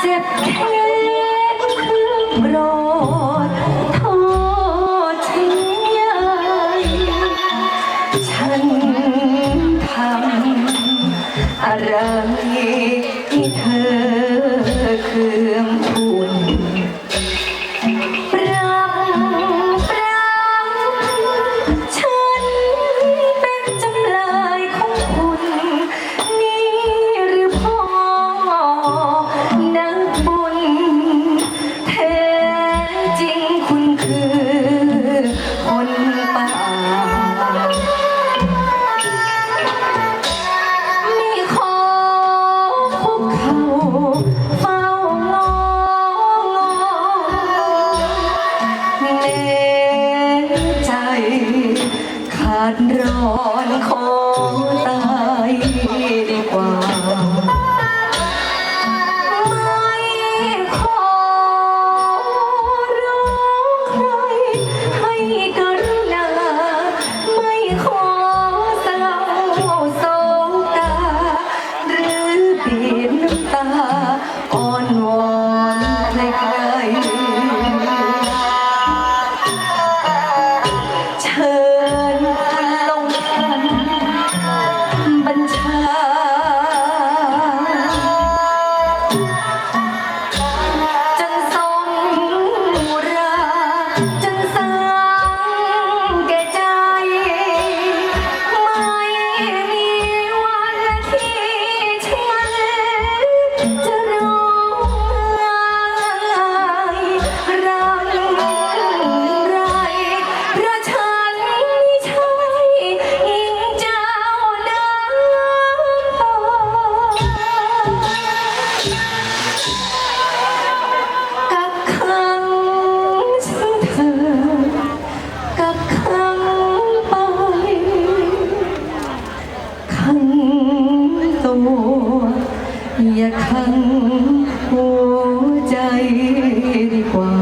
เจ็บแค่โปรดโทษทีฉันทำอะไรที่เธอเคือง ดร้อนของตายดีกว่า ไม่ขอร้องใครให้กรุณาไม่ขอ อย่าขังหัวใจดีกว่า